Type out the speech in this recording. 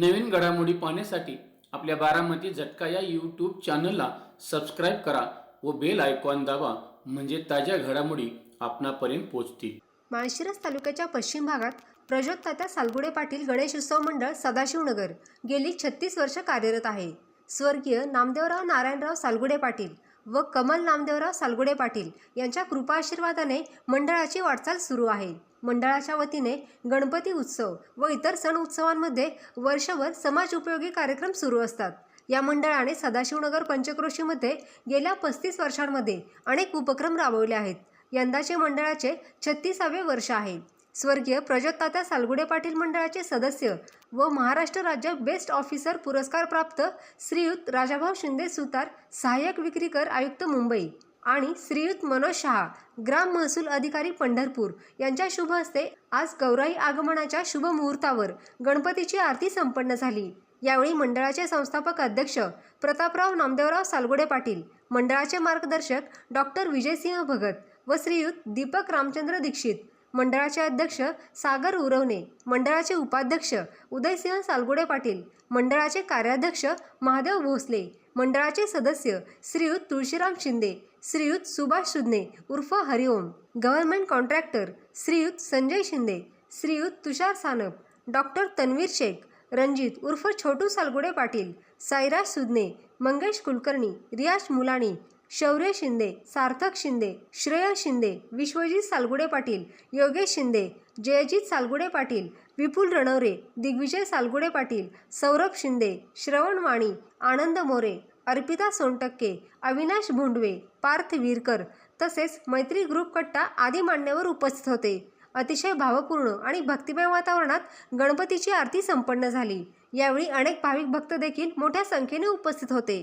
नवीन घडामोडी पाहण्यासाठी आपल्या बारामती झटका या यूट्यूब चॅनलला सबस्क्राईब करा व बेल आयकॉन दाबा म्हणजे ताज्या घडामोडी आपणापर्यंत पोहोचतील. माळशिरस तालुक्याच्या पश्चिम भागात प्रज्योत तात्या सालगुडे पाटील गणेश उत्सव मंडळ सदाशिवनगर गेली छत्तीस वर्ष कार्यरत आहे. स्वर्गीय नामदेवराव नारायणराव सालगुडे पाटील व कमल नामदेवराव सालगुडे पाटील यांच्या कृपाशीर्वादाने मंडळाची वाटचाल सुरू आहे. मंडळाच्या वतीने गणपती उत्सव व इतर सण उत्सवांमध्ये वर्षभर समाज उपयोगी कार्यक्रम सुरू असतात. या मंडळाने सदाशिवनगर पंचक्रोशीमध्ये गेल्या पस्तीस वर्षांमध्ये अनेक उपक्रम राबवले आहेत. यंदाचे मंडळाचे छत्तीसावे वर्ष आहे. स्वर्गीय प्रज्योत सालगुडे पाटील मंडळाचे सदस्य व महाराष्ट्र राज्य बेस्ट ऑफिसर पुरस्कार प्राप्त श्रीयुत राजाभाऊ शिंदे सुतार सहाय्यक विक्रीकर आयुक्त मुंबई आणि श्रीयुत मनोज शहा ग्राम महसूल अधिकारी पंढरपूर यांच्या शुभ हस्ते आज गौराई आगमनाच्या शुभ मुहूर्तावर गणपतीची आरती संपन्न झाली. यावेळी मंडळाचे संस्थापक अध्यक्ष प्रतापराव नामदेवराव सालगुडे पाटील मंडळाचे मार्गदर्शक डॉक्टर विजयसिंह भगत व श्रीयुत दीपक रामचंद्र दीक्षित मंडळाचे अध्यक्ष सागर उरवणे मंडळाचे उपाध्यक्ष उदयसिंह सालगुडे पाटील मंडळाचे कार्याध्यक्ष महादेव भोसले मंडळाचे सदस्य श्रीयुत तुळशीराम शिंदे श्रीयुत सुभाष सुदने उर्फ Hariom government contractor Shriyut Sanjay Shinde Shriyut Tushar Sanap doctor Tanveer Shaikh Ranjit उर्फ छोटू सालगुडे पाटील साईराज सुदने मंगेश कुलकर्णी रियाज मुलाणी शौर्य शिंदे सार्थक शिंदे श्रेय शिंदे विश्वजित सालगुडे पाटील योगेश शिंदे जयजित सालगुडे पाटील विपुल रणवरे दिग्विजय सालगुडे पाटील सौरभ शिंदे श्रवण माणी आनंद मोरे अर्पिता सोनटक्के अविनाश भोंडवे पार्थ विरकर तसेच मैत्री ग्रुप कट्टा आदी मान्यवर उपस्थित होते. अतिशय भावपूर्ण आणि भक्तिमय वातावरणात गणपतीची आरती संपन्न झाली. यावेळी अनेक भाविक भक्त देखील मोठ्या संख्येने उपस्थित होते.